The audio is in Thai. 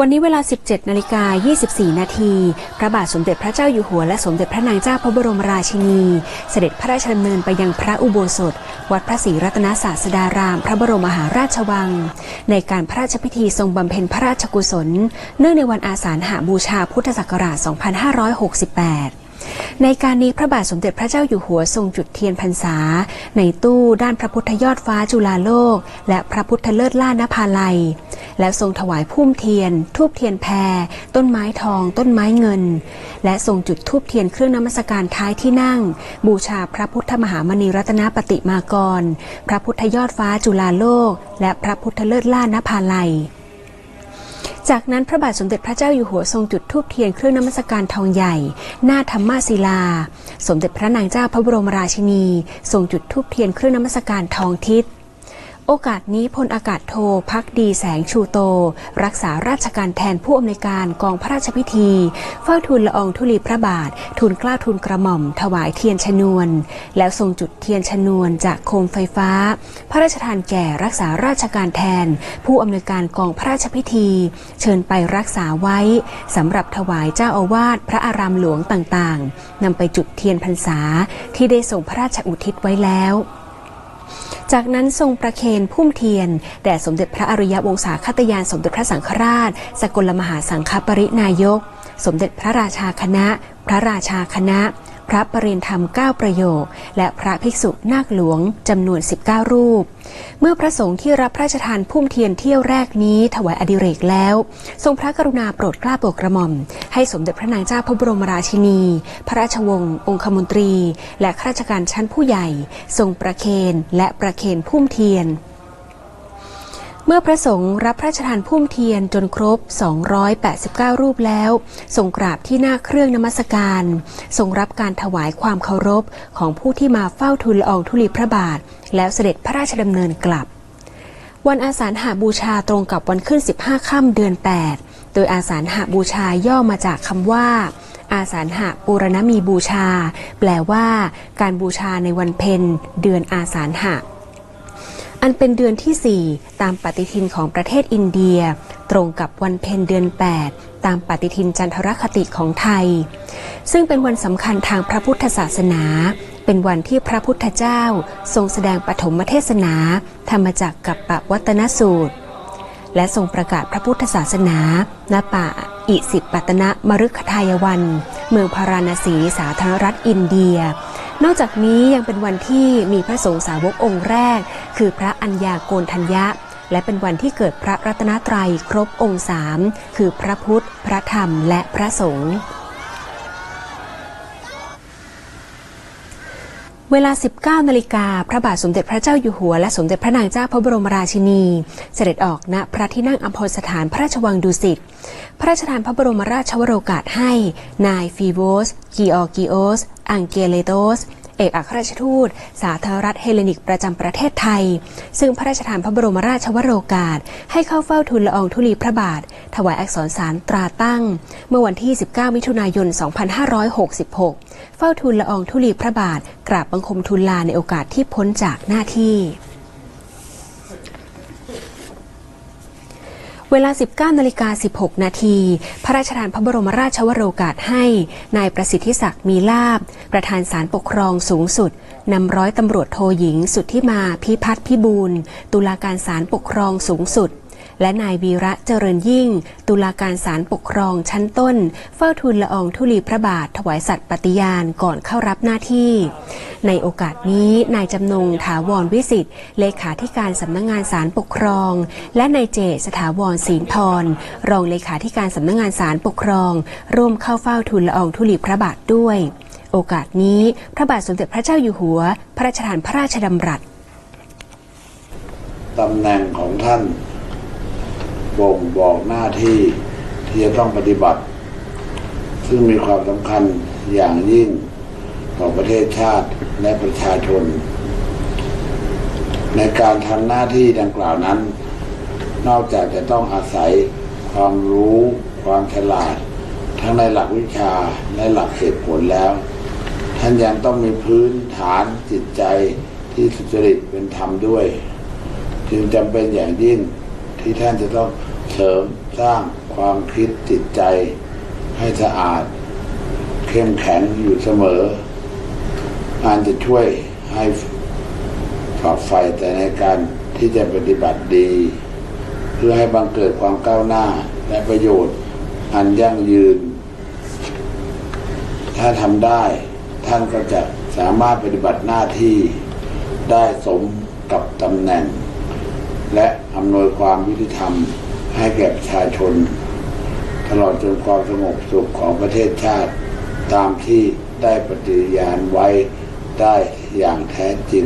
วันนี้เวลา 17 นาฬิกา 24 นาที พระบาทสมเด็จพระเจ้าอยู่หัวและสมเด็จพระนางเจ้าพระบรมราชินี เสด็จพระราชดำเนินไปยังพระอุโบสถ วัดพระศรีรัตนศาสดาราม พระบรมมหาราชวัง ในการพระราชพิธีทรงบำเพ็ญพระราชกุศล เนื่องในวันอาสาฬหบูชาพุทธศักราช 2568 ในการนี้พระบาทสมเด็จพระเจ้าอยู่หัวทรงจุดเทียนพรรษา ในตู้ด้านพระพุทธยอดฟ้าจุฬาโลก และพระพุทธเลิศล่านภาลัย และทรงถวายพุ่มเทียน ทูบเทียนแพร ต้นไม้ทอง ต้นไม้เงิน และทรงจุดทูบเทียนเครื่องนมัสการท้ายที่นั่ง บูชาพระพุทธมหามณีรัตนปฏิมากร พระพุทธยอดฟ้าจุฬาโลก และพระพุทธเลิศล่านภาลัย จากนั้นพระบาทสมเด็จพระเจ้าอยู่หัวทรงจุดธูปเทียนเครื่องนมัสการทองใหญ่ หน้าธรรมาศิลา สมเด็จพระนางเจ้าพระบรมราชินี ทรงจุดธูปเทียนเครื่องนมัสการทองทิศ โอกาสนี้พลอากาศโทพักดีแสงชูโต รักษาราชการแทนผู้อำนวยการกองพระราชพิธี เฝ้าทูลละอองธุลีพระบาท ทูลกล้าทูลกระหม่อม ถวายเทียนชนวน แล้วทรงจุดเทียนชนวนจากโคมไฟฟ้า พระราชทานแก่รักษาราชการแทน ผู้อำนวยการกองพระราชพิธี เชิญไปรักษาไว้สำหรับถวายเจ้าอาวาสพระอารามหลวงต่างๆนำไปจุดเทียนพรรษาที่ได้ส่งพระราชอุทิศไว้แล้ว จากนั้นทรงประเคนพุ่มเทียน แด่สมเด็จพระอริยวงศาคตยานสมเด็จพระสังฆราช สกลมหาสังฆปรินายก สมเด็จพระราชาคณะ พระราชาคณะ พระปรินธรรม 9 ประโยค และพระภิกษุนาคหลวงจำนวน 19 รูป เมื่อพระสงฆ์ที่รับพระราชทานพุ่มเทียนเที่ยวแรกนี้ถวายอดิเรกแล้ว ทรงพระกรุณาโปรดกล้าโปรดกระหม่อม ให้สมเด็จพระนางเจ้าพระบรมราชินี พระราชวงศ์องคมนตรี และข้าราชการชั้นผู้ใหญ่ ทรงประเคนและประเคนพุ่มเทียน เมื่อพระสงฆ์รับพระราชทานพุ่มเทียนจนครบ 289 รูปแล้วทรงกราบที่หน้าเครื่องนมัสการ ทรงรับการถวายความเคารพของผู้ที่มาเฝ้าทูลอองธุลีพระบาท แล้วเสด็จพระราชดำเนินกลับ วันอาสาฬหาบูชาตรงกับวันขึ้น 15 ค่ำเดือน 8 โดยอาสาฬหาบูชาย่อมาจากคำว่า อาสาฬหะปูรณมีบูชา แปลว่า การบูชาในวันเพ็ญเดือนอาสาฬหะ อันเป็นเดือนที่ 4 ตามปฏิทินของประเทศอินเดีย ตรงกับวันเพ็ญเดือน 8 ตามปฏิทินจันทรคติของไทย ซึ่งเป็นวันสำคัญทางพระพุทธศาสนา เป็นวันที่พระพุทธเจ้าทรงแสดงปฐมเทศนา ธรรมจักกับปวัตนสูตร และทรงประกาศพระพุทธศาสนาณป่าอิสิปตนะมฤคทายวัน เมืองพาราณสีสาธารณรัฐอินเดีย นอกจากนี้ยังเป็นวันที่มีพระสงฆ์สาวกองค์แรก คือพระอัญญาโกนทัญญะ และเป็นวันที่เกิดพระรัตนตรัยครบองค์สามคือพระพุทธ พระธรรม และพระสงฆ์ เวลา 19 นาฬิกา พระบาทสมเด็จพระเจ้าอยู่หัว และสมเด็จพระนางเจ้าพระบรมราชินี เสด็จออกณพระที่นั่งอัมพรสถานพระราชวังดุสิต พระราชทานพระบรมราชวโรกาสให้ นายฟีโวส กิออกิโอส อังเกเลโตส เอกอัครราชทูต สาธารณรัฐเฮเลนิกประจำประเทศไทย ซึ่งพระราชทานพระบรมราชวโรกาส ให้เข้าเฝ้าทูลละอองธุลีพระบาท ถวายอักษรสารตราตั้ง เมื่อวันที่ 19 มิถุนายน 2566 เฝ้าทูลละอองธุลีพระบาท กราบบังคมทูลลาในโอกาสที่พ้นจากหน้าที่เวลา 19นาฬิกา16 นาที พระราชทานพระบรมราชวโรกาสให้ นายประสิทธิศักดิ์มีลาบ ประธานศาลปกครองสูงสุด นำร้อยตำรวจโทหญิงสุดทธิมาพิพัฒน์พิบูลตุลาการศาลปกครองสูงสุด และนายวีระเจริญยิ่ง ตุลาการศาลปกครองชั้นต้น เฝ้าทูลละอองธุลีพระบาท ถวายสัตย์ปฏิญาณก่อนเข้ารับหน้าที่ ในโอกาสนี้นายจำนงถาวรวิสิทธิ์เลขาธิการสำนักงงานศาลปกครอง และนายเจษสถาวรศีลพรรองเลขาธิการสำนักงงานศาลปกครอง ร่วมเข้าเฝ้าทูลละอองธุลีพระบาทด้วย โอกาสนี้พระบาทสมเด็จพระเจ้าอยู่หัว พระราชทานพระราชดำรัสตำแหน่งของท่าน บ่งบอกหน้าที่ที่จะต้องปฏิบัติ ซึ่งมีความสำคัญอย่างยิ่งต่อประเทศชาติและประชาชน ในการทำหน้าที่ดังกล่าวนั้น นอกจากจะต้องอาศัยความรู้ ความฉลาด ทั้งในหลักวิชาและหลักเหตุผลแล้วท่านยังต้องมีพื้นฐานจิตใจที่สุจริตเป็นธรรมด้วย จึงจำเป็นอย่างยิ่งที่ท่านจะต้อง เสริมสร้างความคิดจิตใจให้สะอาด เข้มแข็งอยู่เสมออันจะช่วยให้ฝักใฝ่แต่ในการที่จะปฏิบัติดี เพื่อให้บังเกิดความก้าวหน้าและประโยชน์ อันยั่งยืน ถ้าทำได้ ท่านก็จะสามารถปฏิบัติหน้าที่ได้สมกับตำแหน่ง และอำนวยความยุติธรรม ให้แก่ประชาชน ตลอดจนความสงบสุขของประเทศชาติ ตามที่ได้ปฏิญาณไว้ได้อย่างแท้จริง